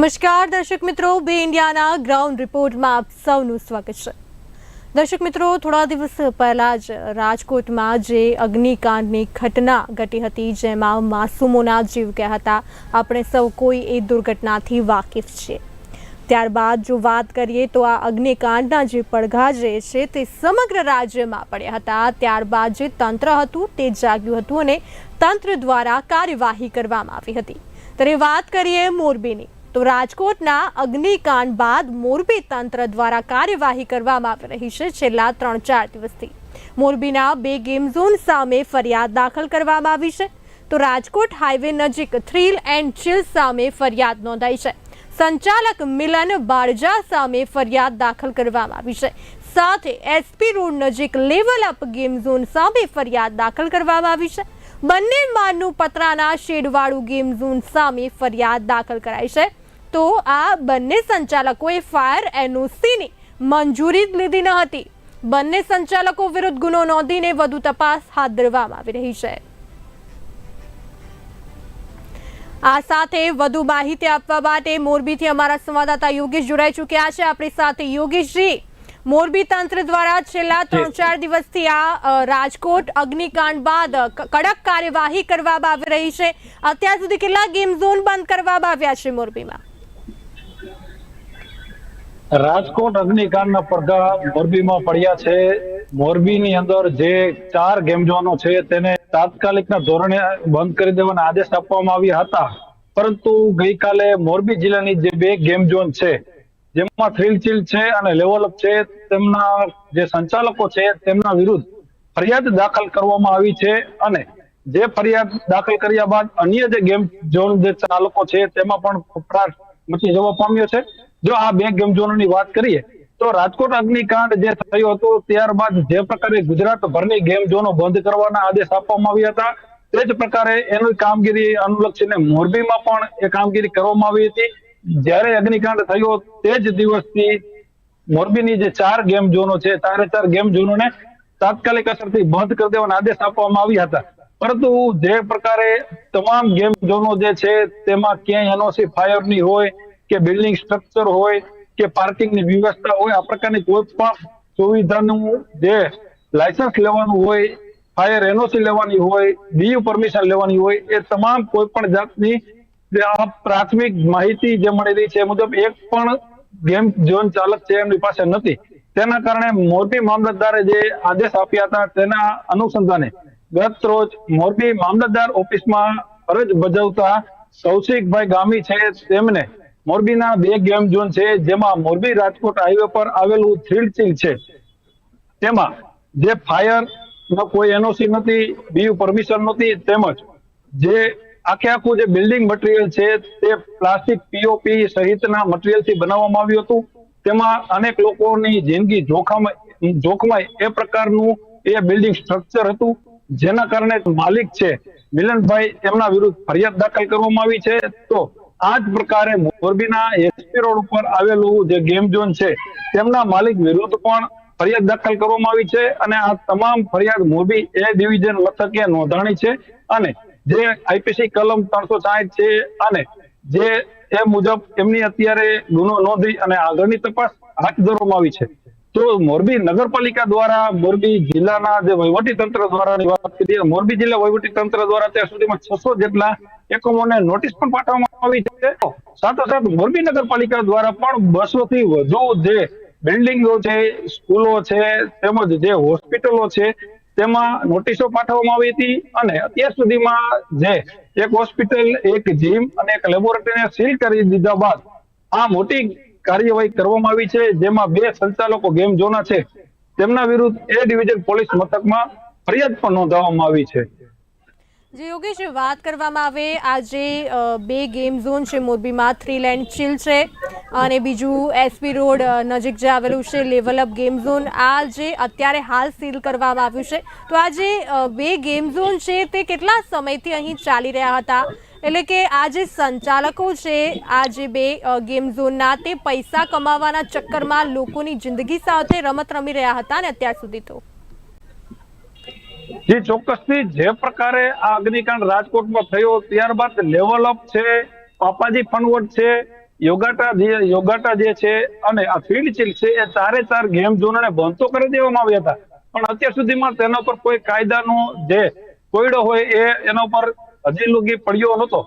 નમસ્કાર, દર્શક મિત્રો. બે ઇન્ડિયાના ગ્રાઉન્ડ રિપોર્ટમાં આપ સૌનું સ્વાગત છે. દર્શક મિત્રો, થોડા દિવસ પહેલાં જ રાજકોટમાં જે અગ્નિકાંડની ઘટના ઘટી હતી, જેમાં માસૂમોના જીવ ગયા હતા. આપણે સૌ કોઈ એ દુર્ઘટનાથી વાકેફ છીએ. ત્યારબાદ જો વાત કરીએ તો આ અગ્નિકાંડના જે પડઘા જે છે, તે સમગ્ર રાજ્યમાં પડ્યા હતા. ત્યારબાદ જે તંત્ર હતું, તે જાગ્યું હતું અને તંત્ર દ્વારા કાર્યવાહી કરવામાં આવી હતી. ત્યારે વાત કરીએ મોરબીની. તો રાજકોટના અગ્નિકાંડ બાદ મોરબી તંત્ર દ્વારા કાર્યવાહી કરવામાં આવી રહી છે છેલ્લા ત્રણ ચાર દિવસથી. મોરબીના બે ગેમ ઝોન સામે ફરિયાદ દાખલ કરવામાં આવી છે. તો રાજકોટ હાઈવે નજીક થ્રીલ એન્ડ ચિલ સામે ફરિયાદ નોંધાઈ છે. સંચાલક મિલન બાળજા સામે ફરિયાદ દાખલ કરવામાં આવી છે. સાથે એસપી રોડ નજીક લેવલ અપ ગેમ ઝોન સામે ફરિયાદ દાખલ કરવામાં આવી છે. બંને માનનું પતરાના શેડવાળું ગેમ ઝોન સામે ફરિયાદ દાખલ કરાઈ છે. તો આ બંને સંચાલકોએ ફાયર એનઓસીની મંજૂરી જ લીધી ન હતી. બંને સંચાલકો વિરુદ્ધ ગુનો નોંધીને વધુ તપાસ હાથ ધરવામાં આવી રહી છે. આ સાથે વધુ માહિતી આપવા માટે મોરબીથી અમારા સંવાદદાતા યોગેશ જોડાઈ ચૂક્યા છે. આપણી સાથે યોગેશજી મોરબી તંત્ર દ્વારા છેલ્લા ત્રણ ચાર દિવસથી આ રાજકોટ અગ્નિકાંડ બાદ કડક કાર્યવાહી કરવામાં આવી રહી છે. અત્યાર સુધી કેટલા ગેમ ઝોન બંધ કરવામાં આવ્યા છે મોરબીમાં? રાજકોટ અગ્નિકાંડના પડઘા મોરબીમાં પડ્યા છે. મોરબીની અંદર જે ચાર ગેમ ઝોનો છે તેને તાત્કાલિકના ધોરણે બંધ કરી દેવાના આદેશ આપવામાં આવ્યા હતા. પરંતુ ગઈકાલે મોરબી જિલ્લાની જે બે ગેમ ઝોન છે, જેમાં થ્રીલ ચિલ છે અને લેવલ અપ છે, તેમના જે સંચાલકો છે તેમના વિરુદ્ધ ફરિયાદ દાખલ કરવામાં આવી છે અને જે ફરિયાદ દાખલ કર્યા બાદ અન્ય જે ગેમ ઝોન જે ચાલકો છે તેમાં પણ મચી જવા પામ્યો છે. જો આ બે ગેમ વાત કરીએ, તો રાજકોટ અગ્નિકાંડ જે થયો હતો, ત્યારબાદ જે પ્રકારે ગુજરાત ભરની ગેમ બંધ કરવાના આદેશ આપવામાં આવ્યા હતા, તે જ પ્રકારે એની કામગીરી અનુલક્ષીને મોરબીમાં પણ એ કામગીરી કરવામાં આવી હતી. જ્યારે અગ્નિકાંડ થયો, તે જ દિવસથી મોરબીની જે ચાર ગેમ ઝોનો છે, ચારે ચાર ગેમ ઝોનોને તાત્કાલિક અસરથી બંધ કરી દેવાના આદેશ આપવામાં આવ્યા હતા. પરંતુ જે પ્રકારે તમામ ગેમ ઝોનો જે છે, તેમાં ક્યાંય એનઓસી ફાયરની હોય કે બિલ્ડિંગ સ્ટ્રક્ચર હોય, કે પાર્કિંગની વ્યવસ્થા હોય, આ પ્રકારની કોઈ પણ સુવિધાનું જે લાયસન્સ લેવાનું હોય ફાયર એનઓસી લેવાની હોય બીયુ પરમિશન લેવાની હોય, એ તમામ કોઈ પણ જાતની પ્રાથમિક માહિતી જે મળેલી છે મુજબ એક પણ ગેમ ઝોન ચાલક છે એમની પાસે નથી. તેના કારણે મોરબી મામલતદારે જે આદેશ આપ્યા હતા, તેના અનુસંધાને ગત રોજ મોરબી મામલતદાર ઓફિસમાં ફરજ બજાવતા કૌશિકભાઈ ગામી છે, તેમને મોરબીના બે ગેમ ઝોન છે, જેમાં મોરબી રાજકોટ હાઈવે પર આવેલું થ્રીડચીલ છે. તેમાં જે ફાયર નો કોઈ એનઓસી નથી, બીયુ પરમિશન નથી, તેમજ જે આખે આખું જે બિલ્ડિંગ મટીરિયલ છે, તે પ્લાસ્ટિક પીઓપી સહિતના મટીરિયલથી બનાવવામાં આવ્યું હતું. તેમાં અનેક લોકોની જિંદગી જોખમ, જોખમાય એ પ્રકારનું એ બિલ્ડિંગ સ્ટ્રક્ચર હતું, જેના કારણે માલિક છે, મિલનભાઈ તેમના વિરુદ્ધ ફરિયાદ દાખલ કરવામાં આવી છે. તો આ જ પ્રકારે મોરબીના એસપી રોડ ઉપર આવેલું જે ગેમ ઝોન છે, તેમના માલિક વિરુદ્ધ પણ ફરિયાદ દાખલ કરવામાં આવી છે અને આ તમામ ફરિયાદ મોરબી એ ડિવિઝન મથકે નોંધાણી છે અને જે આઈપીસી કલમ ત્રણસો સાહીઠ છે અને જે એ મુજબ એમની અત્યારે ગુનો નોંધી અને આગળની તપાસ હાથ ધરવામાં આવી છે. તો મોરબી નગરપાલિકા દ્વારા, મોરબી જિલ્લાના જે વહીવટી તંત્ર દ્વારા વાત કરીએ, મોરબી જિલ્લા વહીવટી તંત્ર દ્વારા અત્યાર સુધીમાં છસો જેટલા એકમોને નોટિસ પણ પાઠવવામાં આવી છે. સાથોસાથ મોરબી નગરપાલિકા દ્વારા પણ બસો થી વધુ જે બિલ્ડિંગો છે, સ્કૂલો છે, તેમજ જે હોસ્પિટલો છે, તેમાં નોટિસો પાઠવવામાં આવી હતી. અને અત્યાર સુધીમાં જે એક હોસ્પિટલ એક જીમ અને એક લેબોરેટરીને સીલ કરી દીધા બાદ આ મોટી કાર્યવાહી કરવામાં આવી છે, જેમાં બે સંચાલકો ગેમ ઝોના છે. તેમના વિરુદ્ધ એ ડિવિઝન પોલીસ મથકમાં ફરિયાદ પણ નોંધાવવામાં આવી છે. જે યોગેશ, વાત કરવામાં આવે, આજે બે ગેમ ઝોન છે. મોરબીમાં થ્રી લેન્ડ ચિલ છે. અને બીજું એસપી રોડ નજીક જે આવેલું છે, લેવલ અપ ગેમ ઝોન. આ જે અત્યારે હાલ સીલ કરવામાં આવ્યું છે. તો આ જે બે ગેમ ઝોન છે, તે કેટલા સમયથી અહીં ચાલી રહ્યા હતા? એટલે કે આ જે સંચાલકો છે, આ જે બે ગેમ ઝોનના, તે પૈસા કમાવાના ચક્કરમાં લોકોની જિંદગી સાથે રમત રમી રહ્યા હતા ને અત્યાર સુધી તો? જે ચોક્કસથી જે પ્રકારે આ અગ્નિકાંડ રાજકોટમાં થયો, ત્યારબાદ લેવલ અપ છે, પાપાજી ફનવટ છે, યોગાટા જે યોગાટા જે છે અને આ ફિલ્ડ ચીલ છે, એ ચારે ચાર ગેમ ઝોનને બંધ તો કરી દેવામાં આવ્યા હતા. પણ અત્યાર સુધીમાં તેના પર કોઈ કાયદાનો જે કોયડો હોય એ એના ઉપર હજી લગી પડ્યો નહોતો.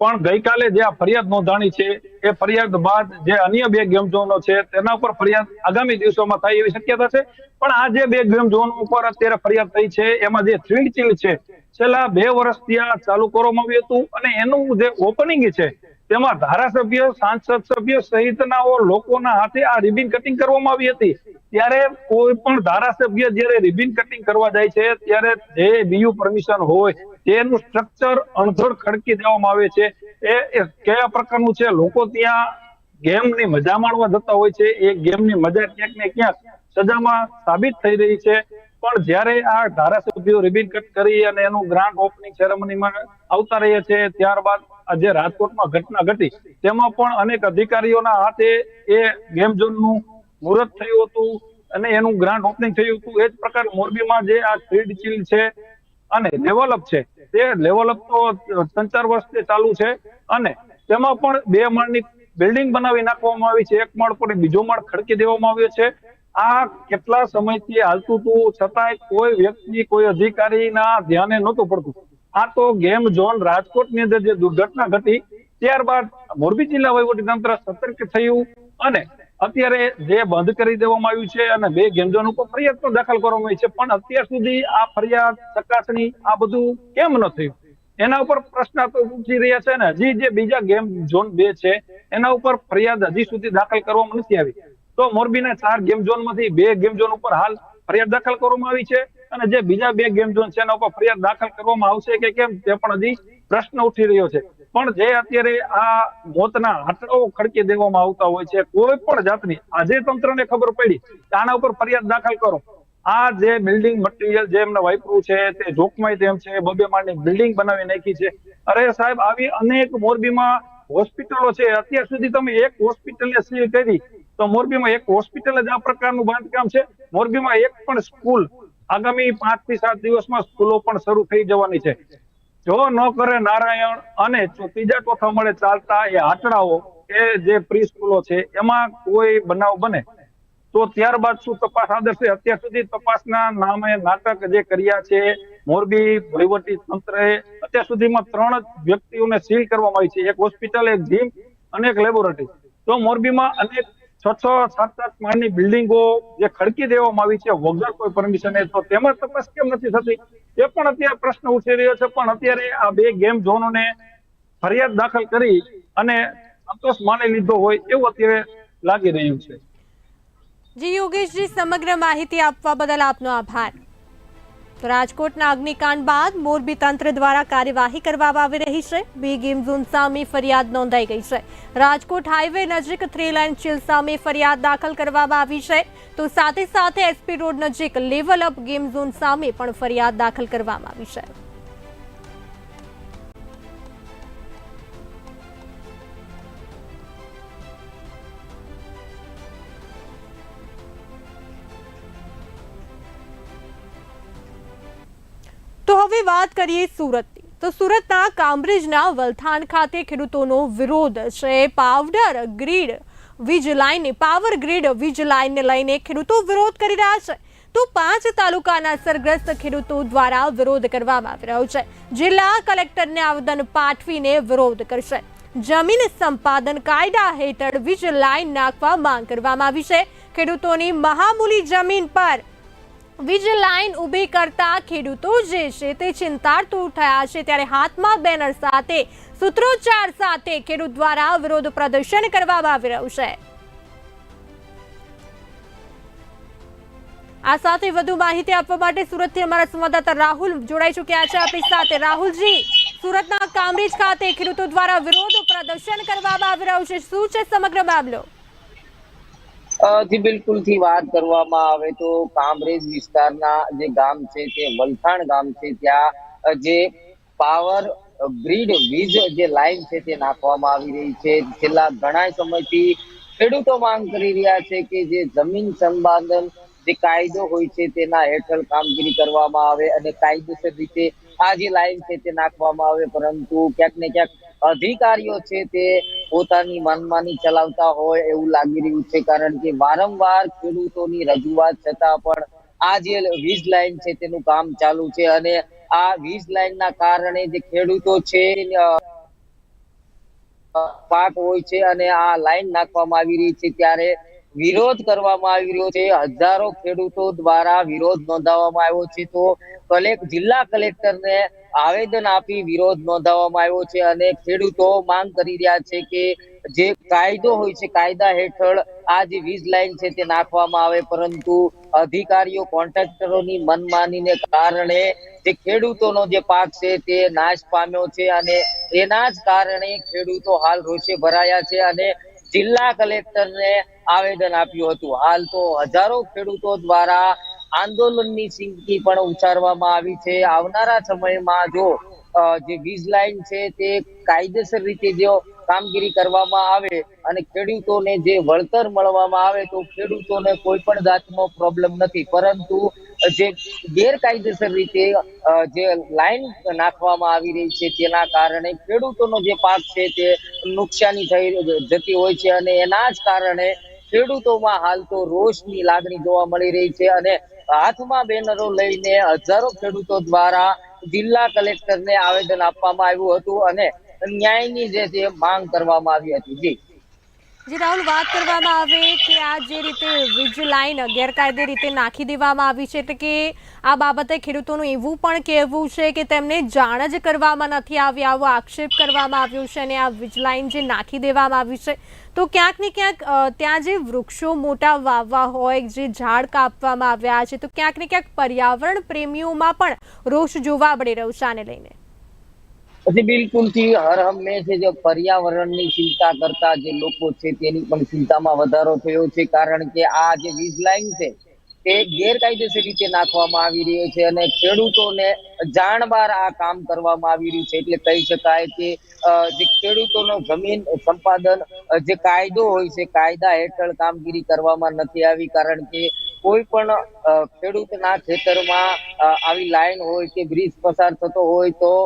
પણ ગઈકાલે જે આ ફરિયાદ નોંધાણી છે, એ ફરિયાદ બાદ જે અન્ય બે ગેમ ઝોનો છે, તેના ઉપર ફરિયાદ આગામી દિવસોમાં થાય એવી શક્યતા છે. પણ આ જે બે ગેમ ઝોન ઉપર અત્યારે ફરિયાદ થઈ છે, એમાં જે થ્રીડ ચીલ છે, છેલ્લા બે વર્ષથી આ ચાલુ કરવામાં આવ્યું હતું અને એનું જે ઓપનિંગ છે, તેમાં ધારાસભ્ય, સાંસદ સભ્ય સહિતના લોકોના હાથે આ રિબિન કટિંગ કરવામાં આવી હતી. ત્યારે કોઈ પણ ધારાસભ્ય જયારે રિબિન કટિંગ કરવા જાય છે, ત્યારે જે બીયુ પરમિશન હોય તેનું સ્ટ્રક્ચર અણધડ ખડકી દેવામાં આવે છે. એ કયા પ્રકારનું છે? લોકો ત્યાં ગેમની મજા માણવા જતા હોય છે. એ ગેમની મજા ક્યાંક ને ક્યાંક સજામાં સાબિત થઈ રહી છે. પણ જ્યારે આ ધારાસભ્યો રિબિન કટ કરી અને એનું ગ્રાન્ડ ઓપનિંગ સેરેમનીમાં આવતા રહ્યા છે, ત્યારબાદ આજે રાજકોટમાં ઘટના ઘટી. તેમાં પણ અનેક અધિકારીઓના હાથે એ ગેમ ઝોનનું મુહૂર્ત થયું હતું અને એનું ગ્રાન્ડ ઓપનિંગ થયું હતું. એ જ પ્રકાર મોરબીમાં જે આ થ્રીડ ચીલ છે અને લેવલ છે. તે લેવલ તો ત્રણ ચાર વર્ષથી ચાલુ છે. અને તેમાં પણ બે માળની બિલ્ડિંગ બનાવી નાખવામાં આવી છે. એક માળ પર બીજો માળ ખડકી દેવામાં આવ્યો છે. આ કેટલા સમયથી હાલતું હતું? છતાંય કોઈ વ્યક્તિ, કોઈ અધિકારીના ધ્યાને નહોતું પડતું. આ તો ગેમ ઝોન રાજકોટની અંદર જે દુર્ઘટના ઘટી, ત્યારબાદ મોરબી જિલ્લા વહીવટી તંત્ર સતર્ક થયું અને અત્યારે જે બંધ કરી દેવામાં આવ્યું છે અને બે ગેમઝોન ઉપર ફરિયાદ પણ દાખલ કરવામાં આવી છે, પણ અત્યાર સુધી આ ફરિયાદ, ચકાસણી, આ બધું કેમ ન થયું? એના ઉપર પ્રશ્ન ઉઠી રહ્યા છે ને. હજી જે બીજા ગેમ ઝોન બે છે, એના ઉપર ફરિયાદ હજી સુધી દાખલ કરવામાં નથી આવી. તો મોરબીના ચાર ગેમ ઝોનમાંથી બે ગેમ ઝોન ઉપર હાલ ફરિયાદ દાખલ કરવામાં આવી છે અને જે બીજા બે ગેમ ઝોન છે એના ઉપર ફરિયાદ દાખલ કરવામાં આવશે કે કેમ તે પણ હજી પ્રશ્ન ઉઠી રહ્યો છે. પણ જે અત્યારે આ મોતના આંકડાઓ ખડકી દેવામાં આવતા હોય છે, કોઈ પણ જાતની, આજે તંત્રને ખબર પડી આના ઉપર ફરિયાદ દાખલ કરો. આ જે બિલ્ડિંગ મટીરિયલ જે એમને વાપરું છે, તે જોખમાય તેમ છે, બબે માળની બિલ્ડિંગ બનાવી નાખી છે. અરે સાહેબ, આવી અનેક મોરબીમાં હોસ્પિટલો છે. અત્યાર સુધી તમે એક હોસ્પિટલને સીલ કરી, તો મોરબીમાં એક હોસ્પિટલ જ આ પ્રકારનું બાંધકામ છે. મોરબીમાં એક પણ સ્કૂલ આગામી પાંચથી સાત દિવસમાં સ્કૂલો પણ શરૂ થઈ જવાની છે. જો ન કરે નારાયણ અને ત્રીજા ચોથા મળે ચાલતા એ આંકડાઓ એ જે પ્રી સ્કૂલો છે, એમાં કોઈ બનાવ બને? તો ત્યારબાદ શું તપાસ આદર્શે અત્યાર સુધી તપાસના નામે નાટક જે કર્યા છે, મોરબી વહીવટી તંત્રએ, અત્યાર સુધીમાં ત્રણ વ્યક્તિઓને સીલ કરવામાં આવી છે. એક હોસ્પિટલ, એક જીમ અને એક લેબોરેટરી. તો મોરબીમાં અનેક છ છ સાત સાત માળની બિલ્ડિંગો જે ખડકી દેવામાં આવી છે, વગર કોઈ પરમિશન તો તેમાં તપાસ કેમ નથી થતી? એ પણ અત્યારે પ્રશ્ન ઉઠી રહ્યો છે, પણ અત્યારે આ બે ગેમ ઝોનોને ફરિયાદ દાખલ કરી અને સંતોષ માની લીધો હોય એવું અત્યારે લાગી રહ્યું છે. જી યોગેશજી, સમગ્ર માહિતી આપવા બદલ આપનો આભાર. તો રાજકોટના અગ્નિકાંડ બાદ મોરબી તંત્ર દ્વારા કાર્યવાહી કરવામાં આવી રહી છે. બે ગેમ ઝોન સામે ફરિયાદ નોંધાઈ ગઈ છે. રાજકોટ હાઈવે નજીક થ્રી લાઇન ચીલ સામે ફરિયાદ દાખલ કરવામાં આવી છે. તો સાથે સાથે એસપી રોડ નજીક લેવલ અપ ગેમ ઝોન સામે પણ ફરિયાદ દાખલ કરવામાં આવી છે. હવે વાત કરીએ સુરતની. તો સુરતના કામરેજના વલથાણ ખાતે ખેડૂતોનો વિરોધ છે. પાવડર, ગ્રીડ, વીજ લાઇનને પાવર ગ્રીડ, વીજ લાઇનને લઈને ખેડૂતો વિરોધ કરી રહ્યા છે. તો પાંચ તાલુકાના અસરગ્રસ્ત ખેડૂતો દ્વારા વિરોધ કરવામાં આવી રહ્યો છે. જિલ્લા કલેક્ટરને આવેદન પાઠવીને વિરોધ કરશે. જમીન સંપાદન કાયદા હેઠળ વીજ લાઇન નાખવા માંગ કરવામાં આવી છે. ખેડૂતોની મહામૂલી જમીન પર વીજ લાઇન ઊભી કરતા ખેડૂતો જે છે તે ચિંતાતુર થયા છે. ત્યારે હાથમાં બેનર સાથે, સૂત્રોચ્ચાર સાથે ખેડૂત દ્વારા વિરોધ પ્રદર્શન કરવામાં આવી રહ્યું છે. આ સાથે વધુ માહિતી આપવા માટે સુરતથી અમારા સંવાદદાતા રાહુલ જોડાઈ ચૂક્યા છે આપણી સાથે. રાહુલજી, સુરતના કામરેજ ખાતે ખેડૂતો દ્વારા વિરોધ પ્રદર્શન કરવામાં આવી રહ્યું છે. શું છે સમગ્ર મામલો? જી, બિલકુલથી વાત કરવામાં આવે તો કામરેજ વિસ્તારના જે ગામ છે તે વલથાણ ગામ છે, ત્યાં જે પાવર ગ્રીડ વીજ જે લાઈન છે તે નાખવામાં આવી રહી છે. છેલ્લા ઘણા સમયથી ખેડૂતો માંગ કરી રહ્યા છે કે જે જમીન સંપાદન જે કાયદો હોય છે તેના હેઠળ કામગીરી કરવામાં આવે અને કાયદેસર રીતે આ જે લાઈન છે તે નાખવામાં આવે. પરંતુ ક્યાંક ને ક્યાંક અધિકારીઓ છે તે પોતાની મનમાની ચલાવતા હોય એવું લાગી રહ્યું છે, કારણ કે વારંવાર ખેડૂતોની રજૂઆત છતાં પણ આ જે વીજ લાઈન છે તેનું કામ ચાલુ છે અને આ વીજ લાઈનના કારણે જે ખેડૂતો છે પાક હોય છે અને આ લાઈન નાખવામાં આવી રહી છે ત્યારે વિરોધ કરવામાં આવી રહ્યો છે. હજારો ખેડૂતો દ્વારા વિરોધ નોંધાવવામાં આવ્યો છે. તો કલેક, જિલ્લા કલેક્ટરને આવેદન આપી વિરોધ નોંધાવવામાં આવ્યો છે અને ખેડૂતો માંગ કરી રહ્યા છે કે જે કાયદો હોય છે, કાયદા હેઠળ આ જે વીજ લાઈન છે તે નાખવામાં આવે. પરંતુ અધિકારીઓ, કોન્ટ્રાક્ટરોની મનમાનીને કારણે જે ખેડૂતોનો જે પાક છે તે નાશ પામ્યો છે અને એના જ કારણે ખેડૂતો હાલ રોષે ભરાયા છે અને જિલ્લા કલેક્ટરને આવેદન આપ્યું હતું. હાલ તો હજારો ખેડૂતો દ્વારા આંદોલનની ચીમકી પણ ઉચ્ચારવામાં આવી છે. આવનારા સમયમાં જો જે વીજ લાઈન છે તે કાયદેસર રીતે જો કામગીરી કરવામાં આવે અને ખેડૂતોને જે વળતર મળવામાં આવે તો ખેડૂતોને કોઈ પણ જાતનો પ્રોબ્લેમ નથી. પરંતુ જે ગેરકાયદેસર રીતે જે લાઈન નાખવામાં આવી રહી છે તેના કારણે ખેડૂતોનો જે પાક છે તે નુકસાની થઈ જતી હોય છે અને એના જ કારણે ખેડૂતોમાં હાલ તો રોષની લાગણી જોવા મળી રહી છે અને હાથમાં બેનરો લઈને હજારો ખેડૂતો દ્વારા જિલ્લા કલેક્ટરને આવેદન આપવામાં આવ્યું હતું અને ન્યાયની જે માંગ કરવામાં આવી હતી. જી. જે રાહુલ વાત કરવામાં આવે કે આ જે રીતે વીજ લાઈન ગેરકાયદે રીતે નાખી દેવામાં આવી છે, એટલે કે આ બાબતે ખેડૂતોનું એવું પણ કહેવું છે કે તેમને જાણ જ કરવામાં નથી આવી, આવો આક્ષેપ કરવામાં આવ્યો છે અને આ વીજ લાઇન જે નાખી દેવામાં આવી છે. તો ક્યાંક ને ક્યાંક ત્યાં જે વૃક્ષો મોટા વાવવા હોય, જે ઝાડ કાપવામાં આવ્યા છે, તો ક્યાંક ને ક્યાંક પર્યાવરણ પ્રેમીઓમાં પણ રોષ જોવા મળી રહ્યો છે આને લઈને. પછી બિલકુલથી હર હંમેશા જે પર્યાવરણની ચિંતા કરતા જે લોકો છે તેની પણ ચિંતામાં વધારો થયો છે. કારણ કે આ જે વીજ લાઈન છે, તે ગેરકાયદેસર રીતે નાખવામાં આવી રહ્યો છે અને ખેડૂતોને જાણબાર આ કામ કરવામાં આવી રહ્યું છે. એટલે કહી શકાય કે જે ખેડૂતોનો જમીન સંપાદન જે કાયદો હોય છે, કાયદા હેઠળ કામગીરી કરવામાં નથી આવી. કારણ કે કોઈ પણ ખેડૂતના ખેતરમાં આવી લાઈન હોય કે બ્રિજ પસાર થતો હોય તો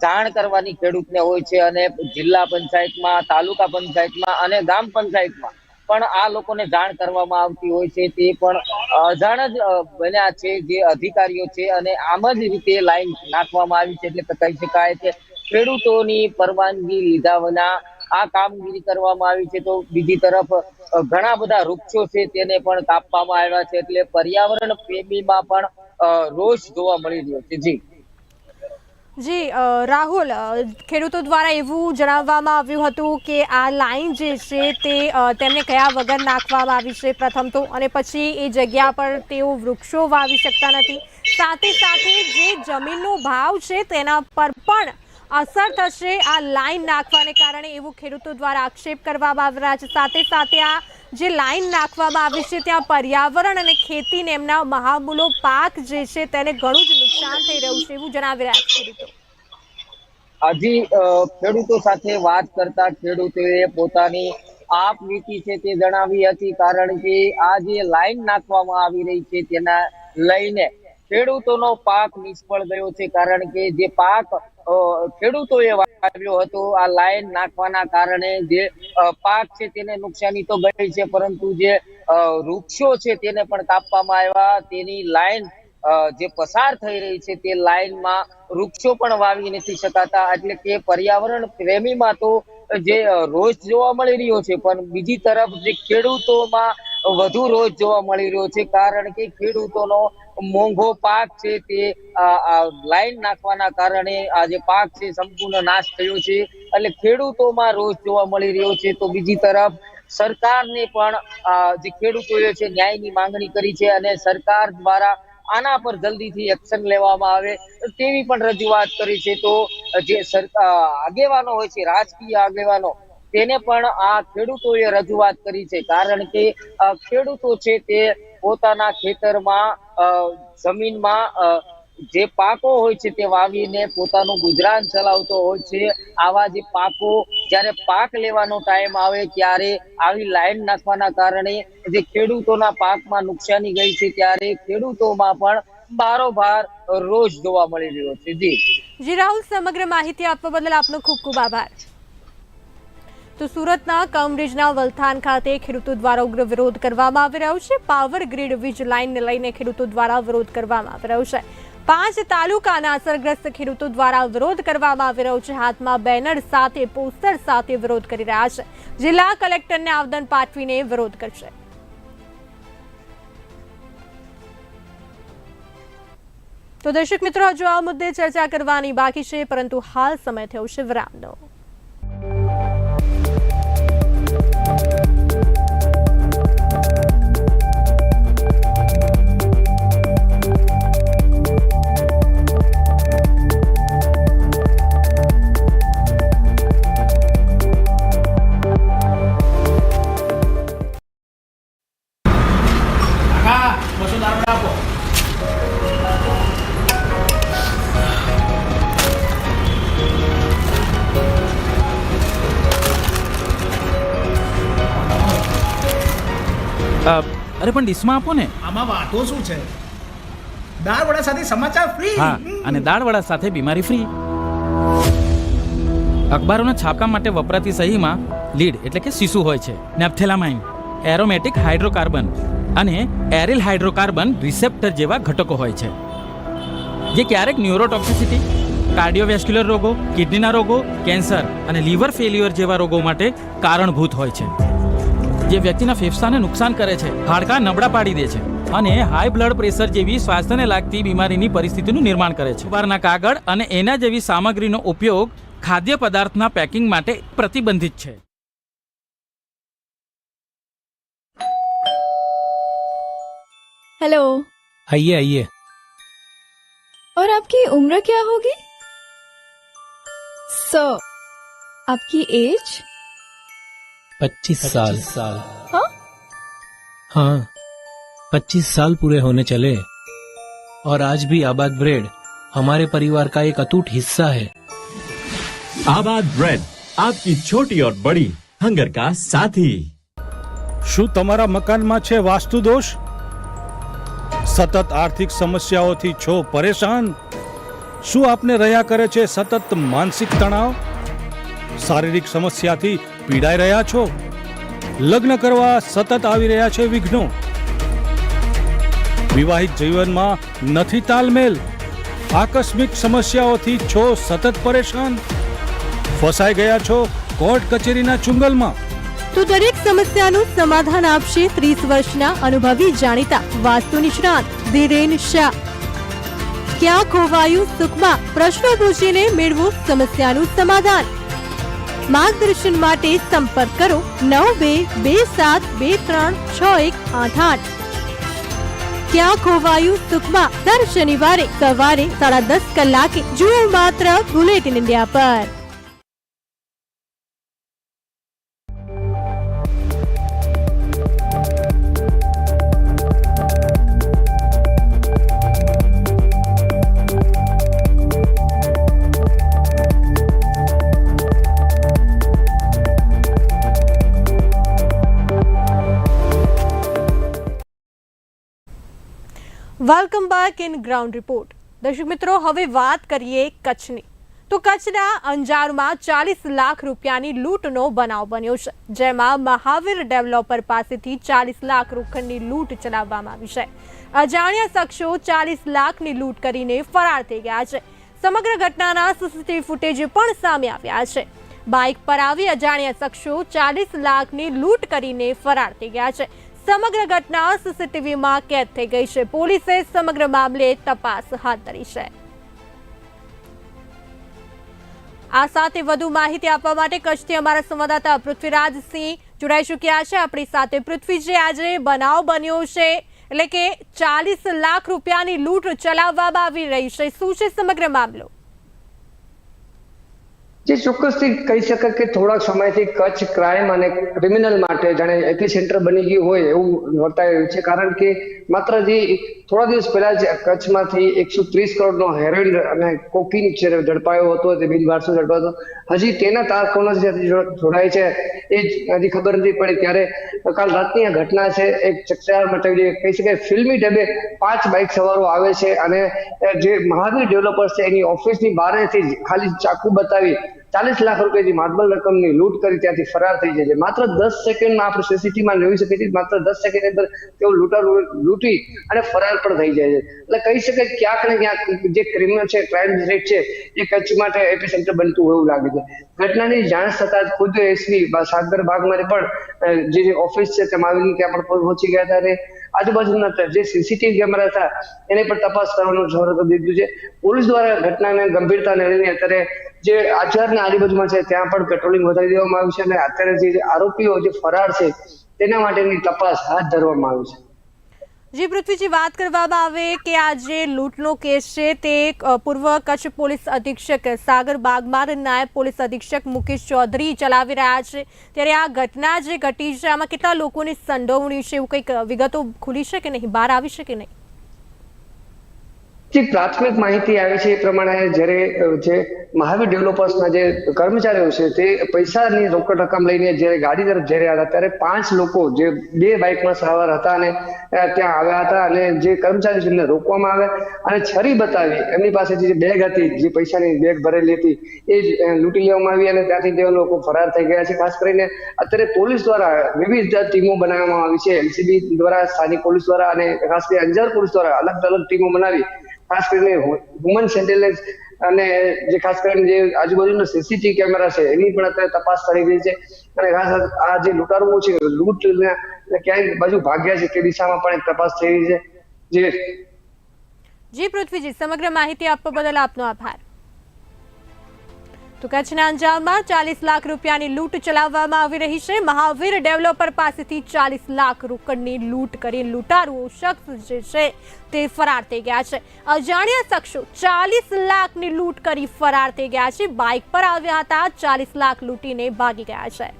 જાણ કરવાની ખેડૂતને હોય છે અને જિલ્લા પંચાયતમાં, તાલુકા પંચાયતમાં અને ગામ પંચાયતમાં પણ આ લોકોને જાણ કરવામાં આવતી હોય છે. તે પણ અજાણ જ બન્યા છે જે અધિકારીઓ છે અને આમ જ રીતે લાઈન નાખવામાં આવી છે. એટલે કહી શકાય કે ખેડૂતોની પરવાનગી લીધા વિના આ કામગીરી કરવામાં આવી છે. તો બીજી તરફ ઘણા બધા વૃક્ષો છે તેને પણ કાપવામાં આવ્યા છે. એટલે પર્યાવરણ પ્રેમીમાં પણ રોષ જોવા મળી રહ્યો છે. જી. જી રાહુલ ખેડૂતો દ્વારા એવું જણાવવામાં આવ્યું હતું કે આ લાઈન જે છે તે તેમને કયા વગર નાખવામાં આવી છે પ્રથમ તો, અને પછી એ જગ્યા પર તેઓ વૃક્ષો વાવી શકતા નથી. સાથે સાથે જે જમીનનો ભાવ છે તેના પર પણ અસર થશે આ લાઈન નાખવાને કારણે એવું ખેડૂતો દ્વારા આક્ષેપ કરવામાં આવી રહ્યા છે. સાથે સાથે આ જે લાઈન નાખવામાં આવી છે ત્યાં પર્યાવરણ અને ખેતીને એમના મહામૂલો પાક જે છે તેને ઘણું જ નુકસાન થઈ રહ્યું છે એવું જણાવી રહ્યા છે હજી ખેડૂતો સાથે વાત કરતા ખેડૂતોએ પોતાની આપ નીતિ છે તે જણાવી હતી કારણ કે આ જે લાઈન નાખવામાં આવી રહી છે તેના લઈને ખેડૂતોનો પાક નિષ્ફળ ગયો છે કારણ કે જે પાક ખેડૂતોએ વાવ્યો હતો, આ લાઈન નાખવાના કારણે જે પાક છે તેને નુકસાની તો ગઈ છે, પરંતુ જે વૃક્ષો છે તેને પણ કાપવામાં આવ્યા. તેની લાઈન જે પસાર થઈ રહી છે તે લાઈનમાં વૃક્ષો પણ વાવી નથી શકાતા. એટલે કે પર્યાવરણ પ્રેમીમાં તો જે રોષ જોવા મળી રહ્યો છે, પણ બીજી તરફ જે ખેડૂતોમાં વધુ રોષ જોવા મળી રહ્યો છે, કારણ કે ખેડૂતોનો મોંઘો પાક છે તે લાઈન નાખવાના કારણે આ જે પાક છે સંપૂર્ણ નાશ થયો છે. એટલે ખેડૂતોમાં રોષ જોવા મળી રહ્યો છે. તો બીજી તરફ, સરકારને પણ જે ખેડૂતોએ છે ન્યાયની માંગણી કરી છે અને સરકાર દ્વારા આના પર જલ્દીથી એક્શન લેવામાં આવે, તેવી પણ રજૂઆત કરી છે. તો, જે આગેવાનો હોય છે, રાજકીય આગેવાનો, તેને પણ આ ખેડૂતોએ રજૂઆત કરી છે. કારણ કે ખેડૂતો છે તે પોતાના ખેતરમાં જમીનમાં જે પાકો હોય છે તે વાવીને પોતાનું ગુજરાન ચલાવતો હોય છે. આવા જે પાકો જ્યારે પાક લેવાનો ટાઈમ આવે ત્યારે આવી લાઈન નાખવાના કારણે જે ખેડૂતોના પાકમાં નુકસાની ગઈ છે ત્યારે ખેડૂતોમાં પણ બારોબાર રોજ જોવા મળી રહ્યો છે. જી. જી, રાહુલ, સમગ્ર માહિતી આપવા બદલ આપનો ખૂબ ખૂબ આભાર. તો સુરતના કમરેજના વલથાન ખાતે ખેડૂતો દ્વારા ઉગ્ર વિરોધ કરવામાં આવી રહ્યો છે. પાવર ગ્રીડ વીજ લાઇનને લઈને ખેડૂતો દ્વારા વિરોધ કરવામાં આવી રહ્યો છે. પાંચ તાલુકાના અસરગ્રસ્ત ખેડૂતો દ્વારા વિરોધ કરવામાં આવી રહ્યો છે. હાથમાં બેનર સાથે, પોસ્ટર સાથે વિરોધ કરી રહ્યા છે. જિલ્લા કલેક્ટરને આવેદન પાઠવીને વિરોધ કરશે. તો દર્શક મિત્રો, હજુ આ મુદ્દે ચર્ચા કરવાની બાકી છે, પરંતુ હાલ સમય થયો છે વિરામનો. અરે પણ ડીશમાં આપો ને. આમાં વાતો શું છે? દાળ વડા સાથે સમાચાર ફ્રી હા અને દાળવડા સાથે બીમારી ફ્રી અખબારોના છાપકામ માટે વપરાતી સહીમાં લીડ એટલે કે શિશુ હોય છે. નેપ્થેલામાઇન એરોમેટિક હાઇડ્રોકાર્બન અને એરિલ હાઇડ્રોકાર્બન રિસેપ્ટર જેવા ઘટકો હોય છે. જે ક્યારેક ન્યુરોટોક્સિસિટી કાર્ડિયોવેસ્ક્યુલર રોગો કિડનીના રોગો કેન્સર અને લીવર ફેલ્યુઅર જેવા રોગો માટે કારણભૂત હોય છે. જે વ્યક્તિના ફેફસાને નુકસાન કરે છે હાડકાં નબળા પાડી દે છે અને હાઈ બ્લડ પ્રેશર જેવી સ્વાસ્થ્યને લાગતી બીમારીની પરિસ્થિતિનું નિર્માણ કરે છે બારના કાગળ અને એના જેવી સામગ્રીનો ઉપયોગ ખાદ્ય પદાર્થના પેકિંગ માટે પ્રતિબંધિત છે हेलो आइए आइए और आपकी उम्र क्या होगी सर आपकी एज पच्चीस साल साल हाँ? हाँ पच्चीस साल पूरे होने चले और आज भी आबाद ब्रेड हमारे परिवार का एक अटूट हिस्सा है आबाद ब्रेड आपकी छोटी और बड़ी हंगर का साथी શું તમારા મકાનમાં છે વાસ્તુ દોષ સતત આર્થિક સમસ્યાઓથી છો પરેશાન શું આપને રહ્યા કરે છે સતત માનસિક તણાવ શારીરિક સમસ્યાથી પીડાઈ રહ્યા છો? લગ્ન કરવા સતત આવી રહ્યા છે વિઘ્નો. વિવાહિત જીવનમાં નથી તાલમેલ. આકસ્મિક સમસ્યાઓથી છો સતત પરેશાન. ફસાઈ ગયા છો કોર્ટ કચેરીના ચુંગલમાં. તો દરેક સમસ્યાનું સમાધાન આપશે ત્રીસ વર્ષના અનુભવી જાણીતા વાસ્તુ નિષ્ણાત ધીરેન શાહ. ક્યાં ખોવાયું સુખમાં? પ્રશ્ન પૂછીને મેળવો સમસ્યાનું સમાધાન. માર્ગદર્શન માટે સંપર્ક કરો નવ બે બે સાત બે ત્રણ છ એક આઠ આઠ. ક્યાં ખોવાયું સુખમાં દર શનિવારે સવારે સાડા દસ કલાકે જુઓ માત્ર બુલેટિન ઇન્ડિયા પર. Welcome back in ground report દર્શક મિત્રો, હવે વાત કરીએ કચ્છની. તો કચ્છના અંજારમાં ચાલીસ લાખ રૂપિયાની લૂંટનો બનાવ બન્યો છે, જેમાં મહાવીર ડેવલપર પાસેથી ચાલીસ લાખ રૂખંડની લૂંટ ચલાવવામાં આવી છે. અજાણ્યા શખ્સો ચાલીસ લાખની લૂંટ કરીને ફરાર થઈ ગયા છે. સમગ્ર ઘટનાના સીસીટીવી ફૂટેજ પણ સામે આવ્યા છે. બાઇક પર આવી અજાણ્યા શખ્સો ચાલીસ લાખની લૂંટ કરીને ફરાર થઈ ગયા છે. સમગ્ર ઘટના સીસીટીવીમાં કેદ થઈ ગઈ છે. પોલીસે સમગ્ર મામલે તપાસ હાથ ધરી છે. આ સાથે વધુ માહિતી આપવા માટે કચ્છથી અમારા સંવાદદાતા પૃથ્વીરાજસિંહ જોડાઈ ચૂક્યા છે. આપણી સાથે પૃથ્વીજી આજે બનાવ બન્યો છે, એટલે કે ચાલીસ લાખ રૂપિયાની લૂંટ ચલાવવામાં આવી રહી છે. શું છે સમગ્ર મામલો? જે ચોક્કસથી કહી શકાય કે થોડાક સમયથી કચ્છ ક્રાઇમ અને ક્રિમિનલ માટે જાણે એપી સેન્ટર બની ગયું હોય એવું વર્તાઈ રહ્યું છે. કારણ કે માત્ર જે થોડા દિવસ પહેલા જ કચ્છમાંથી એકસો ત્રીસ કરોડનો હેરોઇન અને કોકીન ઝડપાયો હતો, તે બિનવારસો ઝડપાયો હતો. હજી તેના તારકોનો જોડાય છે, એ હજી ખબર નથી પડી. ત્યારે કાલ રાતની આ ઘટના છે, એક ચકચાર મચાવી કહી શકાય ફિલ્મી ઢબે પાંચ બાઇક સવારો આવે છે અને જે મહાવીર ડેવલપર્સ છે, એની ઓફિસની બહારથી ખાલી ચાકુ બતાવી ચાલીસ લાખ રૂપિયાની માર્બલ રકમની લૂંટ કરી ત્યાંથી ફરાર થઈ જાય છે. માત્ર દસ સેકન્ડમાં આપણે સીસીટીવીમાં જોઈ શકીએ છીએ માત્ર દસ સેકન્ડ અંદર તેઓ લૂંટા લૂંટી અને ફરાર પણ થઈ જાય છે. એટલે કહી શકાય ક્યાંક ને ક્યાંક જે ક્રિમિનલ છે ક્રાઇમ રેટ છે, એ કચ્છ માટે એપિસેન્ટર બનતું એવું લાગે છે. ઘટનાની જાણ થતાં ખુદ એસપી સાગર બાગમારે પણ જે ઓફિસ છે, તેમાં આવીને ત્યાં પણ પહોંચી ગયા હતા આજુબાજુના જે સીસીટીવી કેમેરા હતા, એને પણ તપાસ કરવાનું કરી દીધું છે. પોલીસ દ્વારા ઘટનાને ગંભીરતાને લઈને અત્યારે જે આચારના આજુબાજુમાં છે, ત્યાં પણ પેટ્રોલિંગ વધારી દેવામાં આવ્યું છે અને અત્યારે જે આરોપીઓ જે ફરાર છે, તેના માટેની તપાસ હાથ ધરવામાં આવી છે. જી, પૃથ્વીજી, વાત કરવામાં આવે કે આ જે લૂંટનો કેસ છે. તે પૂર્વ કચ્છ પોલીસ અધિક્ષક સાગર બાગમાર નાયબ પોલીસ અધિક્ષક મુકેશ ચૌધરી ચલાવી રહ્યા છે. ત્યારે આ ઘટના જે ઘટી છે, આમાં કેટલા લોકોની સંડોવણી છે? એવું કંઈક વિગતો ખુલી છે કે નહીં? બહાર આવી છે કે નહીં? જે પ્રાથમિક માહિતી આવે છે એ પ્રમાણે જ્યારે જે મહાવીર ડેવલપર્સના જે કર્મચારીઓ છે તે પૈસાની રોકડ રકમ લઈને જ્યારે ગાડી તરફ જઈ રહ્યા હતા, ત્યારે પાંચ લોકો જે બે બાઇકમાં સવાર હતા અને ત્યાં આવ્યા હતા અને જે કર્મચારી એમને રોકવામાં આવ્યા અને છરી બતાવી એમની પાસે જે બેગ હતી, જે પૈસાની બેગ ભરેલી હતી, એ લૂંટી લેવામાં આવી અને ત્યાંથી તેઓ લોકો ફરાર થઈ ગયા છે. ખાસ કરીને અત્યારે પોલીસ દ્વારા વિવિધ ટીમો બનાવવામાં આવી છે. એલસીબી દ્વારા, સ્થાનિક પોલીસ દ્વારા અને ખાસ કરીને અંજાર પોલીસ દ્વારા અલગ અલગ ટીમો બનાવી ખાસ કરીને હ્યુમન સેન્ટેલેન્સ અને જે ખાસ કરીને જે આજુબાજુના સીસીટીવી કેમેરા છે, એની પણ અત્યારે તપાસ થઈ રહી છે. અને ખાસ આ જે લૂંટારુઓ છે લૂંટ ક્યાંય બાજુ ભાગ્યા છે, તે દિશામાં પણ તપાસ થઈ રહી છે. જે જી પૃથ્વીજી, સમગ્ર માહિતી આપવા બદલ આપનો આભાર. તો કચ્છના અંજારમાં ચાલીસ લાખ રૂપિયાની લૂંટ ચલાવવામાં આવી રહી છે. મહાવીર ડેવલપર પાસેથી ચાલીસ લાખ રોકડની લૂંટ કરી લૂંટારુઓ શખ્સ જે છે તે ફરાર થઈ ગયા છે. અજાણ્યા શખ્સો ચાલીસ લાખની લૂંટ કરી ફરાર થઈ ગયા છે. બાઇક પર આવ્યા હતા, ચાલીસ લાખ લૂંટીને ભાગી ગયા છે.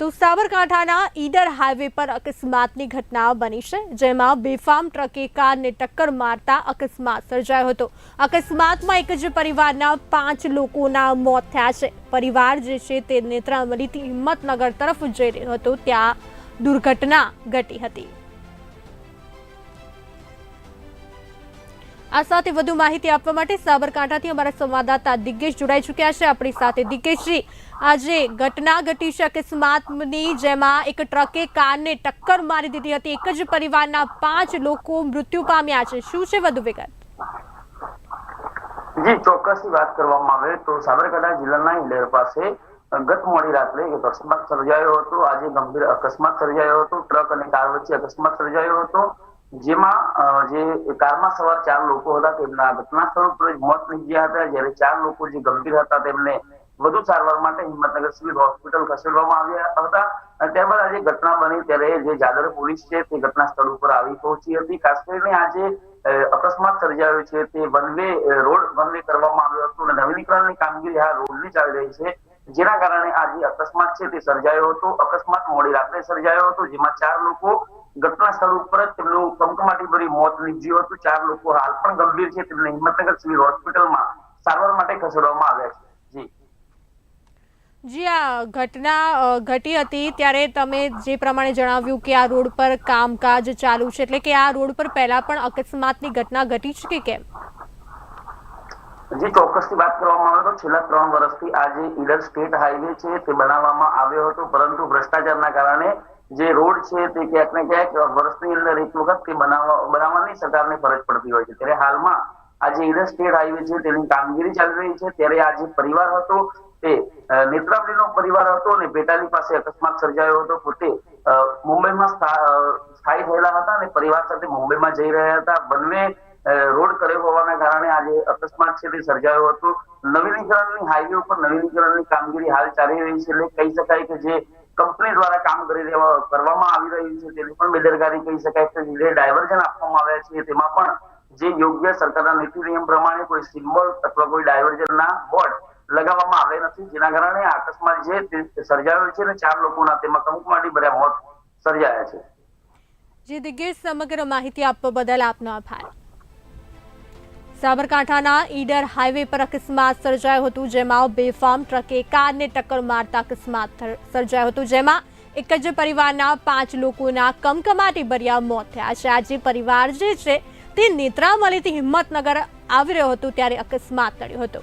તો સાબરકાંઠાના ઈડર હાઈવે પર અકસ્માતની ઘટના બની છે, જેમાં બેફામ ટ્રકે કારને ટક્કર મારતા અકસ્માત સર્જાયો હતો. અકસ્માતમાં એક જ પરિવારના પાંચ લોકોના મોત થયા છે. પરિવાર જે છે તે નેત્રાવલીથી હિંમતનગર તરફ જઈ રહ્યો હતો, ત્યાં દુર્ઘટના ઘટી હતી. આ સાથે વધુ માહિતી આપવા માટે સાબરકાંઠાથી અમારા સંવાદદાતા દિગ્ગેશ જોડાઈ ચૂક્યા છે. આપણી સાથે દિગ્ગેશજી, આજે ઘટના ઘટી છે અકસ્માતની જેમાં એક ટ્રકે કારને ટક્કર મારી દીધી હતી. એક જ પરિવારના પાંચ લોકો મૃત્યુ પામ્યા છે. શું છે વધુ વિગત? જી, ચોક્કસની વાત કરવામાં આવે તો સાબરકાંઠા જિલ્લાના ઈડર પાસે ગત મોડી રાત્રે એક અકસ્માત સર્જાયો હતો. આજે ગંભીર અકસ્માત સર્જાયો હતો. ટ્રક અને કાર વચ્ચે અકસ્માત સર્જાયો હતો. જેમાં જે કારમાં સવાર ચાર લોકો હતા, તેમના ઘટના ઉપર મોત નીપજ્યા હતા. જ્યારે ચાર લોકો જે ગંભીર હતા, તેમને વધુ સારવાર માટે હિંમતનગર સિવિલ હોસ્પિટલ ખસેડવામાં આવ્યા હતા. અને ત્યારબાદ આજે ઘટના બની. ત્યારે જે જાદર પોલીસ છે, તે ઘટના સ્થળ ઉપર આવી પહોંચી હતી. ખાસ કરીને આજે અકસ્માત સર્જાયો છે. તે one way road one way કરવામાં આવ્યો હતો. અને નવીનીકરણની કામગીરી આ રોડની ચાલી રહી છે. જેના કારણે આ જે અકસ્માત છે, તે સર્જાયો હતો. અકસ્માત મોડી રાત્રે સર્જાયો હતો, જેમાં ચાર લોકો ઘટના સ્થળ ઉપર જ તેમનું કમકમાટી ભરી મોત નીપજ્યું હતું. ચાર લોકો હાલ પણ ગંભીર છે. તેમને હિંમતનગર સિવિલ હોસ્પિટલમાં સારવાર માટે ખસેડવામાં આવ્યા છે. જી. જી આ ઘટના ઘટી હતી ત્યારે તમે જે પ્રમાણે જણાવ્યું કે આ રોડ પર કામકાજ ચાલુ છે એટલે કે આ રોડ પર પહેલા પણ અકસ્માતની ઘટના ઘટી છે કે કેમ? જે ચોક્કસથી વાત કરવામાં આવે તો છેલ્લા ત્રણ વર્ષથી આ જે ઈડર સ્ટેટ હાઈવે છે તે બનાવવામાં આવ્યો હતો પરંતુ ભ્રષ્ટાચારના કારણે જે રોડ છે તે ક્યાંક ને ક્યાંક વર્ષની અંદર એક વખત તે બનાવવા બનાવવાની સરકારને ફરજ પડતી હોય છે. ત્યારે હાલમાં આ જે ઇન્ડસ્ટ્રીયલ હાઈવે છે તેની કામગીરી ચાલી રહી છે. ત્યારે આ જે પરિવાર હતો તે નેત્રાવલીનો પરિવાર હતો અને બેટાલી પાસે અકસ્માત સર્જાયો હતો. પોતે મુંબઈમાં સ્થાયી થયેલા હતા અને પરિવાર સાથે મુંબઈમાં જઈ રહ્યા હતા. બંને રોડ કર્યો હોવાના કારણે આજે અકસ્માત છે તે સર્જાયો હતો. નવીનીકરણની હાઈવે ઉપર નવીનીકરણની કામગીરી હાલ ચાલી રહી છે. એટલે કહી શકાય કે જે કંપની દ્વારા કામ કરી કરવામાં આવી રહ્યું છે, તેની પણ બેદરકારી કહી શકાય છે જે ડાયવર્ઝન આપવામાં આવ્યા છે. તેમાં પણ જે યોગ્ય સરકારના નીતિ નિયમ પ્રમાણે કોઈ સિમ્બોલ અથવા કોઈ ડાયવર્ઝનના બોર્ડ લગાવવામાં આવે નથી, જેના કારણે અકસ્માત તે સર્જાયો છે અને ચાર લોકોના, તેમાં કંકમાટી ભર્યા મોત સર્જાયા છે. જે, દિગ્ગજ, સમગ્ર માહિતી આપવા બદલ આપનો આભાર. સાબરકાંઠાના ઈડર હાઈવે પર અકસ્માત સર્જાયો હતું, જેમાં બેફામ ટ્રકે કારને ટક્કર મારતા અકસ્માત સર્જાયું હતો, જેમાં એક જ પરિવારના પાંચ લોકોના કમકમાટી ભર્યા મોત થયા છે. આજે પરિવાર જે છે, તે નેત્રામલીથી હિંમતનગર આવી રહ્યો હતો, ત્યારે અકસ્માત ટળ્યો હતો.